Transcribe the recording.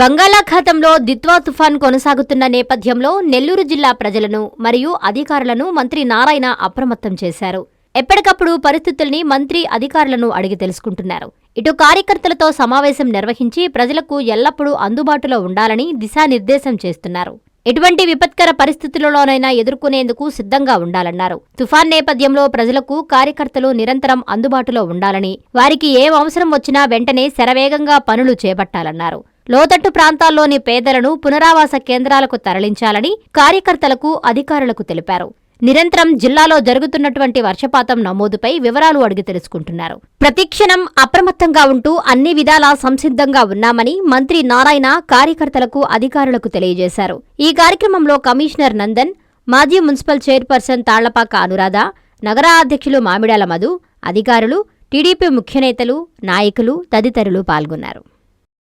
బంగాళాఖాతంలో దిత్వా తుఫాన్ కొనసాగుతున్న నేపథ్యంలో నెల్లూరు జిల్లా ప్రజలను మరియు అధికారులను మంత్రి నారాయణ అప్రమత్తం చేశారు. ఎప్పటికప్పుడు పరిస్థితుల్ని మంత్రి అధికారులను అడిగి తెలుసుకుంటున్నారు. ఇటు కార్యకర్తలతో సమావేశం నిర్వహించి ప్రజలకు ఎల్లప్పుడూ అందుబాటులో ఉండాలని దిశానిర్దేశం చేస్తున్నారు. ఎటువంటి విపత్కర పరిస్థితులలోనైనా ఎదుర్కొనేందుకు సిద్ధంగా ఉండాలన్నారు. తుఫాన్ నేపథ్యంలో ప్రజలకు కార్యకర్తలు నిరంతరం అందుబాటులో ఉండాలని వారికి ఏం అవసరం వచ్చినా వెంటనే శరవేగంగా పనులు చేపట్టాలన్నారు. లోతట్టు ప్రాంతాల్లోని పేదలను పునరావాస కేంద్రాలకు తరలించాలని కార్యకర్తలకు అధికారులకు తెలిపారు. నిరంతరం జిల్లాలో జరుగుతున్నటువంటి వర్షపాతం నమోదుపై వివరాలు అడిగి తెలుసుకుంటున్నారు. ప్రతిక్షణం అప్రమత్తంగా ఉంటూ అన్ని విధాలా సంసిద్ధంగా ఉన్నామని మంత్రి నారాయణ కార్యకర్తలకు అధికారులకు తెలియజేశారు. ఈ కార్యక్రమంలో కమిషనర్ నందన్ మాజీ మున్సిపల్ చైర్పర్సన్ తాళ్ళపాక అనురాధ నగర అధ్యక్షులు మామిడాల మధు అధికారులు టీడీపీ ముఖ్యనేతలు నాయకులు తదితరులు పాల్గొన్నారు.